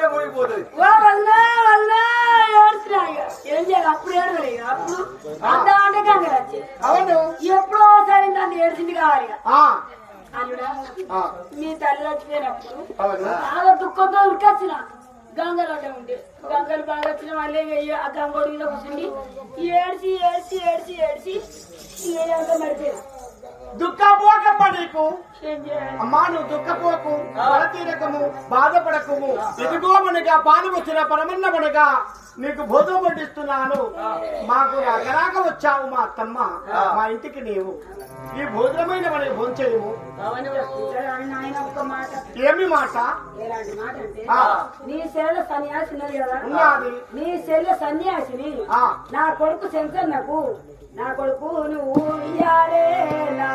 వాళ్ళే మునిగిపోతుంది. ఏం చేయాలి అప్పుడు ఏడవలే. అప్పుడు అంత అంటే కంగారు వచ్చేది అవును ఎప్పుడో ఒకసారి నన్ను ఏడ్చింది కావాలి అల్లుడా మీ తల్లి చచ్చిపోయినప్పుడు అవును చాలా దుఃఖంతో ఉరికొచ్చిన గంగలు అంటే ఉంటే గంగలు బాగా వచ్చిన ఇక ఆ మీద కూర్చుండి ఏడ్చి ఏడ్చి ఏడ్చి ఏడ్చి ఏదంతా మరిపోయింది దుఃఖపోకమ్మ నీకు అమ్మా నువ్వు దుఃఖపోకు బలతీరకము బాధపడకము ఎదుగోమనగా పాలు వచ్చిన పరమన్నమనగా నీకు భోజనం పట్టిస్తున్నాను మాకు రాకరాక వచ్చావు మా అత్తమ్మ. మా ఇంటికి నీవు. ఈ భోజనమైన మనకి భోంచేయము ఏమి మాట? నీ సెల్ల సన్యాసి ఉన్నది. నీ సెల్ల సన్యాసిని. నా కొడుకు శంకర్నకు నా కొడుకు నువ్వు ఇయ్యాలే నా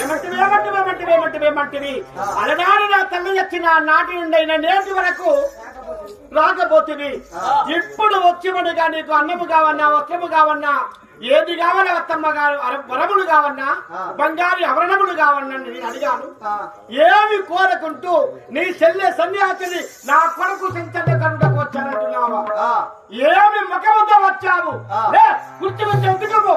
ఏమంటివి ఏమంటివి ఏమంటివి ఏమంటివి ఏమంటివి అలనాడు నా తల్లి వచ్చిన నాటి నుండైన నేటి వరకు రాకపోతుంది ఇప్పుడు వచ్చిమడుగా నీకు అన్నము కావన్నా వస్త్రము కావన్నా ఏది కావాలి అత్తమ్మ గారు వరములు కావన్నా బంగారు అవరణములు కావన్నా నేను అడిగాను. ఏమి కోరకుంటూ నీ చెల్లె సన్యాసిని నా కొరకు చింతన కనుటకు వచ్చానంటున్నావా? ఏమి ముఖముతో వచ్చావు? కుర్చీ వచ్చి ఎందుకు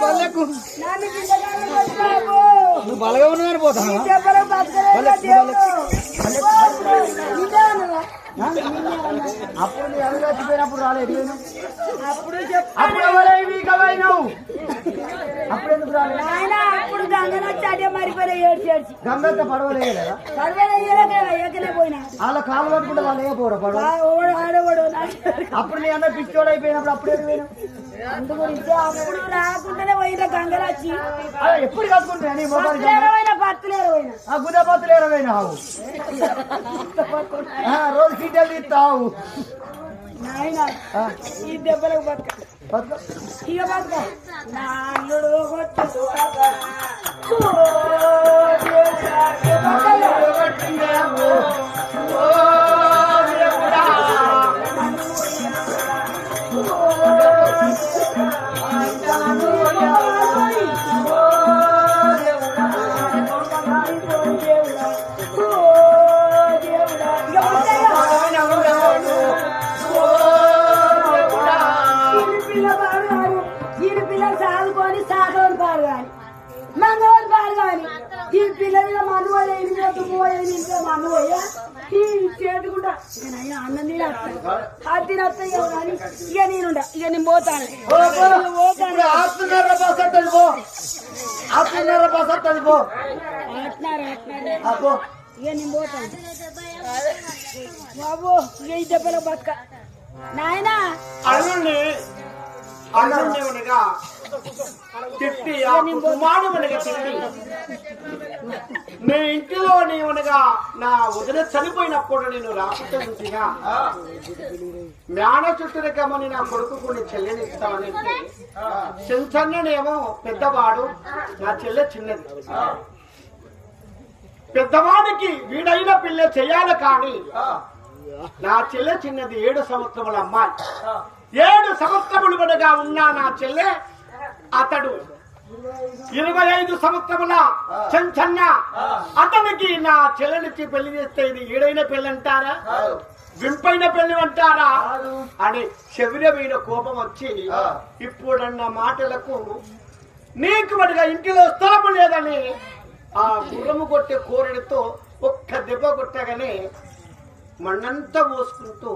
అడుగోకు నువ్వు బలగా. ఇదే అన్నదా? అప్పుడు నీ అడుగు చచ్చిపోయినప్పుడు రాలేదు నేను అప్పుడు చెప్పు అప్పుడు ఎవరై వీకమైనావు అప్పుడు ఎందుకు రాలేదు ఆయన అప్పుడు గంగన చాటే మరిపోయిన ఏడ్చి ఏడ్చి గంగక్క పడవలేదు కదా సర్వేల ఏకలే పోయినా వాళ్ళ కాలు పట్టుకుంటే వాళ్ళు ఏ పోరా పడవ ఆ ఓడు ఆడవాడు నాకు అప్పుడు నీ అందరు పిచ్చోడు అయిపోయినప్పుడు అప్పుడు ఎందుకు గురించి అప్పుడు రాకుండానే పోయిన గంగరాచి ఎప్పుడు కట్టుకుంటా నీ మొబైల్ పత్తులేరవైన పత్తులేరవైన ఆ గుదపత్తులు ఎరవైనావు రోజు సీటలు తీస్తావు. నాయన ఈ దెబ్బలకు బతక. బతుకు. ఇక బతక. నా పో అంటున్నారు అంటున్నారు ఆ, పో ఇక నేను పోతాను బాబు ఇక ఈ దెబ్బలో బతక నాయనా అల్లుణ్ణి అల్లుణ్ణి తిట్టి ఆ కుమారునిగా తిట్టి. నీ ఇంటిలో నీవునగా నా వదిన చనిపోయినప్పుడు నేను రాకుండా చూసిగా జ్ఞాన చుట్టూరకమని నా కొడుకు కొన్ని చెల్లెని ఇస్తామని చెంచన్ననేమో పెద్దవాడు నా చెల్లె చిన్నది. పెద్దవాడికి వీడైన పిల్ల చెయ్యాలి కానీ నా చెల్లె చిన్నది ఏడు సంవత్సరముల అమ్మాయి. ఏడు సంవత్సరములు బడగా ఉన్న నా చెల్లె అతడు ఇరవై ఐదు సంవత్సరముల చెంచన్న. అతనికి నా చెల్లెనికి పెళ్ళి చేస్తే ఇది ఈడైన పెళ్ళి అంటారా వింపైన పెళ్ళి అంటారా అని శబిర మీద కోపం వచ్చి ఇప్పుడన్న మాటలకు నీకు మటుగా ఇంటిలో స్థలము లేదని ఆ గుర్రము కొట్టే కోరడితో ఒక్క దెబ్బ కొట్టగానే మಣ್ಣంతా పోసుకుంటూ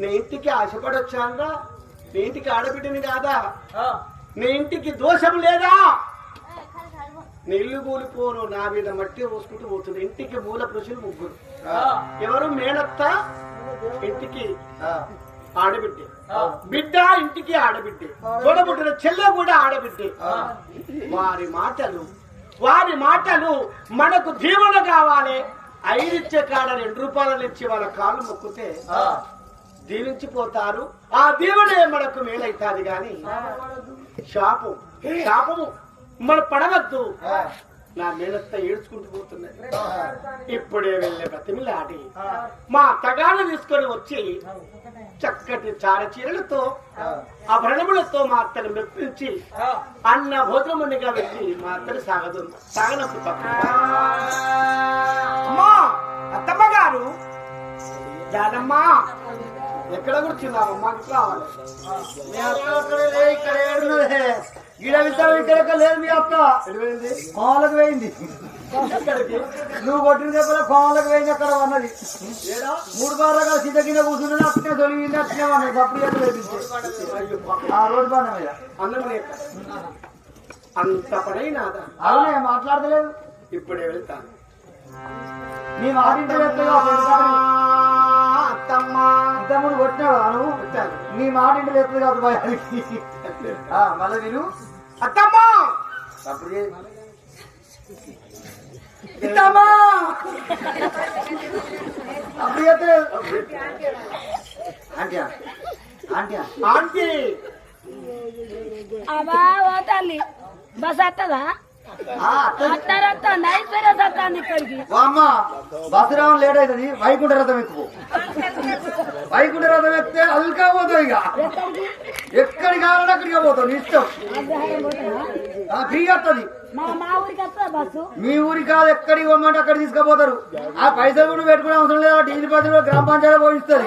నీ ఇంటికి ఆశపడి వచ్చానురా నీ ఇంటికి ఆడబిడ్డని కాదా? నీ ఇంటికి దోషం లేదా? నీళ్ళు కూలిపోను నా మీద మట్టి పోసుకుంటూ పోతుంది ఇంటికి మూల పురుషులు ముగ్గురు. ఎవరు? మేనత్త ఇంటికి ఆడబిడ్డ. బిడ్డ ఇంటికి ఆడబిడ్డ. చూడబుట్టిన చెల్లె కూడా ఆడబిడ్డే. వారి మాటలు వారి మాటలు మనకు జీవన కావాలి. ఐదిచ్చే కాడ రెండు రూపాయలు ఇచ్చి వాళ్ళ కాళ్ళు మొక్కితే దీవించిపోతారు ఆ దీవెనే మనకు మేలైతాది గాని శాపం శాపము మన పడవద్దు. నా మేలత్త ఏడ్చుకుంటూ పోతున్నది ఇప్పుడే వెళ్ళే బతిమిలాడి మా అత్తగారు తీసుకొని వచ్చి చక్కటి చార చీరలతో ఆభరణములతో మా అత్తను మెప్పించి అన్న భోజనమునిగా వెళ్ళి మా అత్తని సాగదు సాగనప్పుడు అమ్మా అత్తమ్మ గారు. జానమ్మా. మీ అక్క అక్కడే ఇక్కడ ఏడున్నదే. ఈడ విత్తనం ఇక్కడ ఇక్కడ లేదు మీ అక్క? కోమలకు? నువ్వు కొట్టిన దెబ్బల కోమలకు పోయింది అక్కడ అన్నది? మూడు బాగా సీత కింద కూర్చున్నది అట్నే తొలిగింది అట్నే అన్నది అప్పుడు. ఆ రోడ్డు మీద లేక. అంత పనైనాదా అవునే మాట్లాడతలేదు. ఇప్పుడే వెళ్తాను. నీ మాట ఇంటి అత్తమ్మ ఇంతకుముందు కొట్టినావు? నువ్వు. నీ మాట ఇంటి ఎత్తది కాదు మళ్ళీ విను అత్తమ్మ! అప్పుడు ఆంటీ! ఆంటీ ఆంటీ తల్లి బస్ వస్తుందా అమ్మ లేట్ అవుతుంది. వైకుంఠ రథం ఎక్కువ. వైకుంఠ రథం ఎక్కితే అల్కా పోతావు ఇక. ఎక్కడికి కావాలంటే అక్కడికి పోతావు నీ ఇష్టం. ఫ్రీ వస్తుంది. మా ఊరికి కాదు ఎక్కడికి పోమంటే అక్కడ తీసుకుపోతారు. ఆ పైసలు కూడా పెట్టుకునే అవసరం లేదు డీజిల్ పైసలు గ్రామ పంచాయతీ పోయిస్తుంది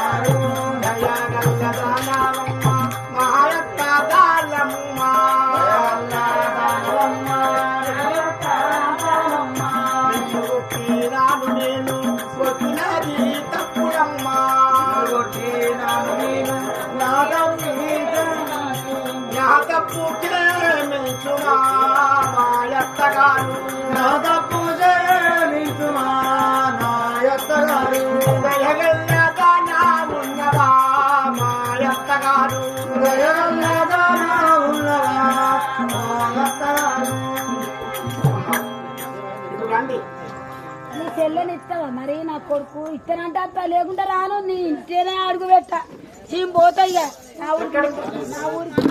ఉన్నవా రండి నీ చెల్లెని ఇస్తావా మరి నా కొడుకు ఇస్తానంటే అత్త లేకుండా రాను నీ ఇంటేనే అడుగు పెట్ట. చీం పోతా నా ఊరికి నా ఊరికి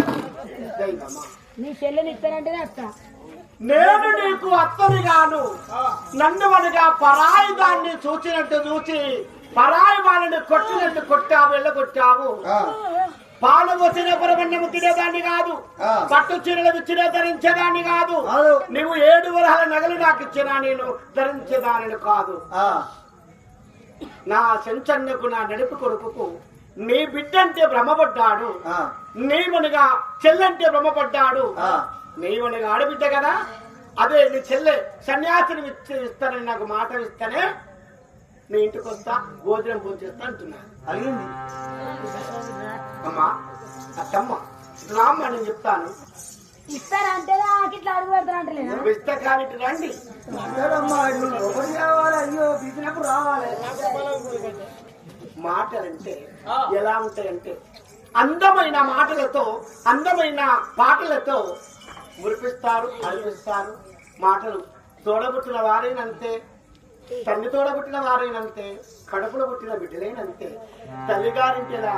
నీ చెల్లెని ఇస్తానంటేనే అత్త. నేను నీకు అత్తని గాను నన్ను వనగా పరాయి దాన్ని చూచినట్టు చూచి పరాయి వాళ్ళని కొట్టినట్టు కొట్టావు వెళ్ళగొట్టావు. పాలు వచ్చిన పరమన్నము తినేదాన్ని కాదు. పట్టు చీరలు ఇచ్చిన ధరించేదాన్ని కాదు. కాదు. నువ్వు ఏడు వరహాల నగలు నాకు ఇచ్చినా నేను ధరించేదానిని కాదు. నా చెంచన్నకు నా నడుపు కొడుకుకు నీ బిడ్డంటే భ్రమపడ్డాడు. నీవనగా చెల్లంటే భ్రమపడ్డాడు. నీవనగా ఆడబిడ్డ కదా? అదే నీ చెల్లె సన్యాసిని ఇస్తానని నాకు మాట ఇస్తానే నీ ఇంటికి వస్తా భోజనం భోజేస్తా అంటున్నా అలిగింది. అమ్మా అత్తమ్మ రామ్మ నేను చెప్తాను. ఇట్లా అడుగు పెడతానంటలేనా నువ్వు ఇస్తా రండి. అయ్యో రావాలి. మాటలంటే ఎలా ఉంటాయంటే అందమైన మాటలతో అందమైన పాటలతో మురిపిస్తారు అనిపిస్తారు మాటలు తోడబుట్టిన వారైనంతే తల్లి తోడబుట్టిన వారైనంతే కడుపులో పుట్టిన బిడ్డలైనంతే. తల్లిగారింటిలా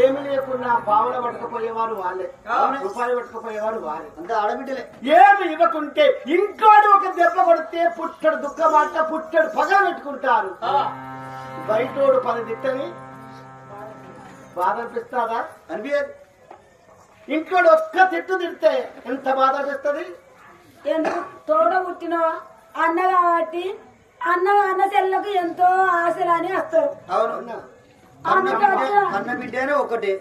ఏమి లేకున్నా పావుల పట్టుకుపోయేవారు వాళ్ళే. రూపాయలు పట్టుకుపోయేవారు వాళ్ళే. అంత ఆడబిడ్డలే. ఏమి ఇవ్వకుంటే ఇంకోటి ఒక దెబ్బ కొడితే పుట్టడు దుఃఖమాట పుట్టడు పగ పెట్టుకుంటారు. బయటోడు పది తిట్టని బాధ అనిపిస్తాదా? అనిపించదు ఇంకోటి ఒక్క తిట్టు తిడితే ఎంత బాధ అనిపిస్తుంది? ఎందుకు తోడ పుట్టిన అన్న కాబట్టి అన్న అన్న చెల్లెలకు ఎంతో ఆశలు అని వస్తారు అవును కన్న అందుకని బిడ్డ ఒకటే.